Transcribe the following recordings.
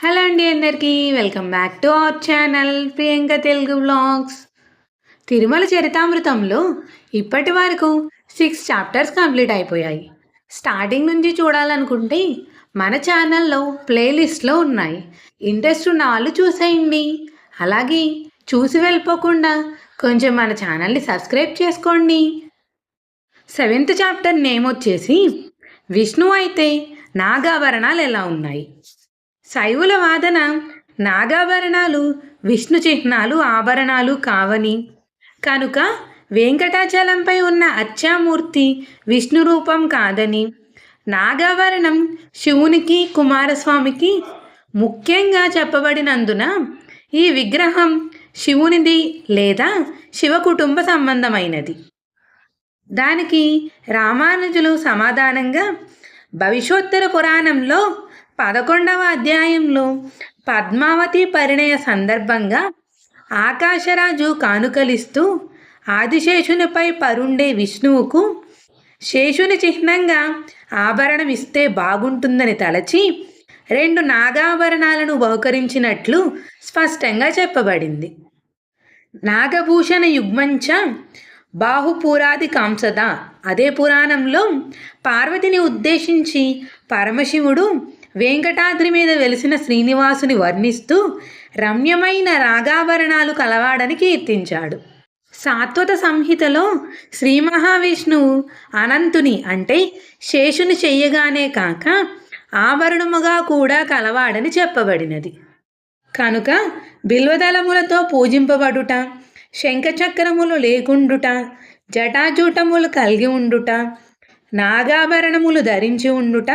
Hello అండి అందరికీ welcome back to our channel Priyanka Telugu blogs. Tirumala చరితామృతంలో ఇప్పటి వరకు సిక్స్ చాప్టర్స్ కంప్లీట్ అయిపోయాయి. స్టార్టింగ్ నుంచి చూడాలనుకుంటే మన ఛానల్లో ప్లేలిస్ట్లో ఉన్నాయి. ఇంట్రెస్ట్ ఉన్న వాళ్ళు చూసేయండి. అలాగే చూసి వెళ్ళిపోకుండా కొంచెం మన ఛానల్ని సబ్స్క్రైబ్ చేసుకోండి. సెవెంత్ చాప్టర్ నేమ్ వచ్చేసి విష్ణు అయితే నాగాభరణాలు ఎలా ఉన్నాయి? శైవుల వాదన నాగాభరణాలు విష్ణు చిహ్నాలు ఆభరణాలు కావని. కనుక వెంకటాచలంపై ఉన్న అచ్చామూర్తి విష్ణు రూపం కాదని. నాగాభరణం శివునికి కుమారస్వామికి ముఖ్యంగా చెప్పబడినందున ఈ విగ్రహం శివునిది లేదా శివ కుటుంబ సంబంధమైనది. దానికి రామానుజులు సమాధానంగా భవిష్యోత్తర పురాణంలో పదకొండవ అధ్యాయంలో పద్మావతి పరిణయ సందర్భంగా ఆకాశరాజు కానుకలిస్తూ ఆదిశేషునిపై పరుండే విష్ణువుకు శేషుని చిహ్నంగా ఆభరణం ఇస్తే బాగుంటుందని తలచి రెండు నాగాభరణాలను బహుకరించినట్లు స్పష్టంగా చెప్పబడింది. నాగభూషణ యుగ్మంచ బాహుపురాది కాంసద అదే పురాణంలో పార్వతిని ఉద్దేశించి పరమశివుడు వెంకటాద్రి మీద వెలిసిన శ్రీనివాసుని వర్ణిస్తూ రమ్యమైన రాగాభరణాలు కలవాడని కీర్తించాడు. సాత్వత సంహితలో శ్రీ మహావిష్ణువు అనంతుని అంటే శేషుని చెయ్యగానే కాక ఆభరణముగా కూడా కలవాడని చెప్పబడినది. కనుక బిల్వదళములతో పూజింపబడుట శంఖచక్రములు లేకుండుట జటాజూటములు కలిగి ఉండుట నాగాభరణములు ధరించి ఉండుట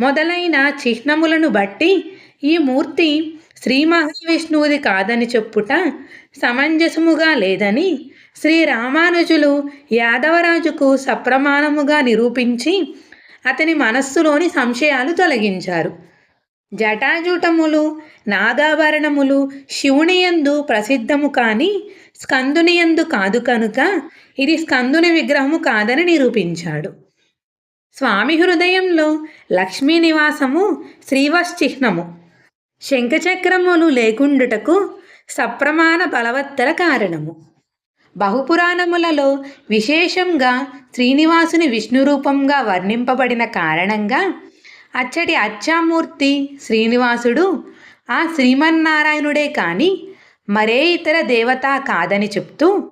మొదలైన చిహ్నములను బట్టి ఈ మూర్తి శ్రీ మహావిష్ణువుది కాదని చెప్పుట సమంజసముగా లేదని శ్రీ రామానుజులు యాదవరాజుకు సప్రమాణముగా నిరూపించి అతని మనస్సులోని సంశయాలు తొలగించారు. జటాజూటములు నాగాభరణములు శివునియందు ప్రసిద్ధము కానీ స్కందునియందు కాదు కనుక ఇది స్కందుని విగ్రహము కాదని నిరూపించాడు. స్వామి హృదయంలో లక్ష్మీ నివాసము శ్రీవశ్చిహ్నము శంఖచక్రములు లేకుండుటకు సప్రమాణ బలవత్తర కారణము. బహుపురాణములలో విశేషంగా శ్రీనివాసుని విష్ణు రూపంగా వర్ణింపబడిన కారణంగా అచ్చటి అచ్చామూర్తి శ్రీనివాసుడు ఆ శ్రీమన్నారాయణుడే కాని మరే ఇతర దేవత కాదని చెప్తూ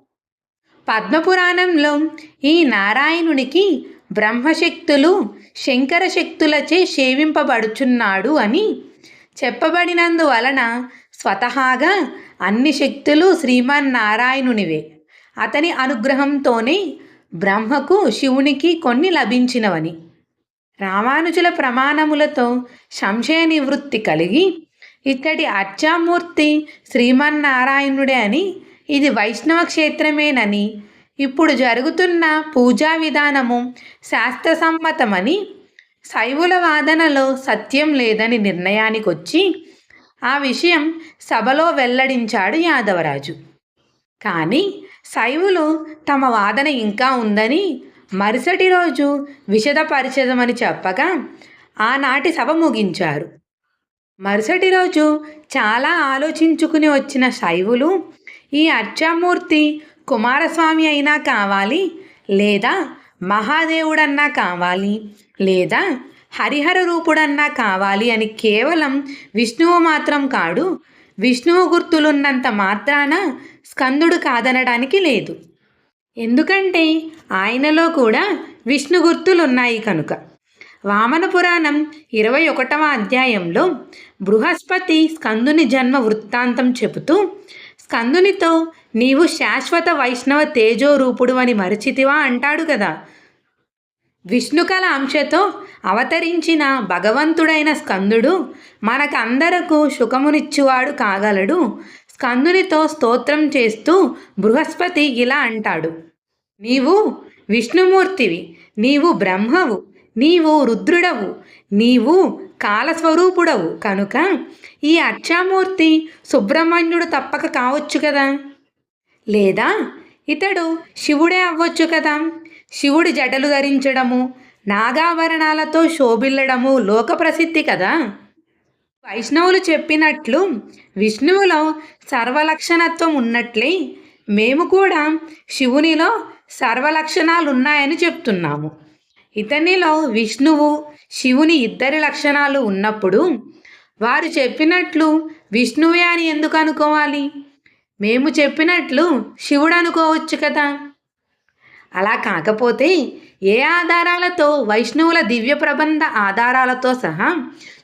పద్మపురాణంలో ఈ నారాయణునికి బ్రహ్మశక్తులు శంకర శక్తులచే సేవింపబడుచున్నాడు అని చెప్పబడినందువలన స్వతహాగా అన్ని శక్తులు శ్రీమన్నారాయణునివే. అతని అనుగ్రహంతోనే బ్రహ్మకు శివునికి కొన్ని లభించినవని. రామానుజుల ప్రమాణములతో సంశయ నివృత్తి కలిగి ఇతడి అర్చామూర్తి శ్రీమన్నారాయణుడే అని ఇది వైష్ణవ క్షేత్రమేనని ఇప్పుడు జరుగుతున్న పూజా విధానము శాస్త్రసమ్మతమని శైవుల వాదనలో సత్యం లేదని నిర్ణయానికి వచ్చి ఆ విషయం సభలో వెల్లడించాడు యాదవరాజు. కానీ శైవులు తమ వాదన ఇంకా ఉందని మరుసటి రోజు విశదపరిచదమని చెప్పగా ఆనాటి సభ ముగించారు. మరుసటి రోజు చాలా ఆలోచించుకుని వచ్చిన శైవులు ఈ అర్చామూర్తి కుమారస్వామి అయినా కావాలి లేదా మహాదేవుడన్నా కావాలి లేదా హరిహర రూపుడన్నా కావాలి అని కేవలం విష్ణువు మాత్రం కాడు విష్ణువు గుర్తులున్నంత మాత్రాన స్కందుడు కాదనడానికి లేదు. ఎందుకంటే ఆయనలో కూడా విష్ణు గుర్తులున్నాయి కనుక. వామన పురాణం ఇరవై ఒకటవ అధ్యాయంలో బృహస్పతి స్కందుని జన్మ వృత్తాంతం చెబుతూ స్కందునితో నీవు శాశ్వత వైష్ణవ తేజోరూపుడు అని మరచితివా అంటాడు కదా విష్ణుకల అంశతో అవతరించిన భగవంతుడైన స్కందుడు మనకందరకు సుఖమునిచ్చువాడు కాగలడు. స్కందునితో స్తోత్రం చేస్తూ బృహస్పతి ఇలా అంటాడు. నీవు విష్ణుమూర్తివి నీవు బ్రహ్మవు నీవు రుద్రుడవు నీవు కాలస్వరూపుడవు. కనుక ఈ అచ్చామూర్తి సుబ్రహ్మణ్యుడు తప్పక కావచ్చు కదా? లేదా ఇతడు శివుడే అవ్వచ్చు కదా? శివుడి జటలు ధరించడము నాగాభరణాలతో శోభిల్లడము లోక ప్రసిద్ధి కదా? వైష్ణవులు చెప్పినట్లు విష్ణువులో సర్వలక్షణత్వం ఉన్నట్లే మేము కూడా శివునిలో సర్వలక్షణాలు ఉన్నాయని చెప్తున్నాము. ఇతనిలో విష్ణువు శివుని ఇద్దరి లక్షణాలు ఉన్నప్పుడు వారు చెప్పినట్లు విష్ణువే అని ఎందుకు అనుకోవాలి? మేము చెప్పినట్లు శివుడు అనుకోవచ్చు కదా? అలా కాకపోతే ఏ ఆధారాలతో వైష్ణవుల దివ్య ప్రబంధ ఆధారాలతో సహా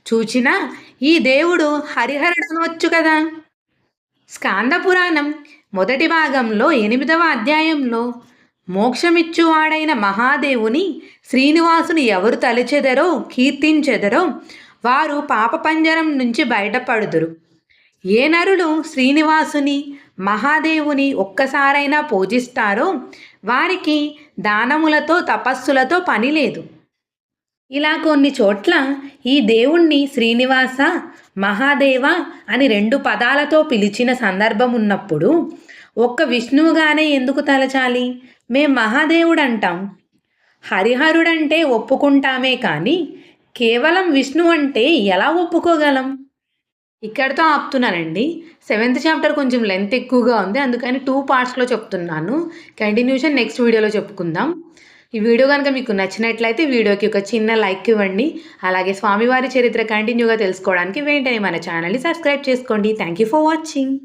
చూచినా ఈ దేవుడు హరిహరుడు అనవచ్చు కదా? స్కాంద పురాణం మొదటి భాగంలో ఎనిమిదవ అధ్యాయంలో మోక్షమిచ్చువాడైన మహాదేవుని శ్రీనివాసుని ఎవరు తలిచెదరో కీర్తించెదరో వారు పాపపంజరం నుంచి బయటపడుదురు. ఏ నరులు శ్రీనివాసుని మహాదేవుని ఒక్కసారైనా పూజిస్తారో వారికి దానములతో తపస్సులతో పని లేదు. ఇలా కొన్ని చోట్ల ఈ దేవుణ్ణి శ్రీనివాస మహాదేవ అని రెండు పదాలతో పిలిచిన సందర్భం ఉన్నప్పుడు ఒక్క విష్ణువుగానే ఎందుకు తలచాలి? మేం మహాదేవుడు అంటాం హరిహరుడంటే ఒప్పుకుంటామే కానీ కేవలం విష్ణు అంటే ఎలా ఒప్పుకోగలం? ఇక్కడితో ఆపుతున్నానండి. సెవెంత్ చాప్టర్ కొంచెం లెంత్ ఎక్కువగా ఉంది. అందుకని టూ పార్ట్స్లో చెప్తున్నాను. కంటిన్యూషన్ నెక్స్ట్ వీడియోలో చెప్పుకుందాం. ఈ వీడియో కనుక మీకు నచ్చినట్లయితే వీడియోకి ఒక చిన్న లైక్ ఇవ్వండి. అలాగే స్వామివారి చరిత్ర కంటిన్యూగా తెలుసుకోవడానికి వెంటనే మన ఛానల్ని సబ్స్క్రైబ్ చేసుకోండి. Thank you for watching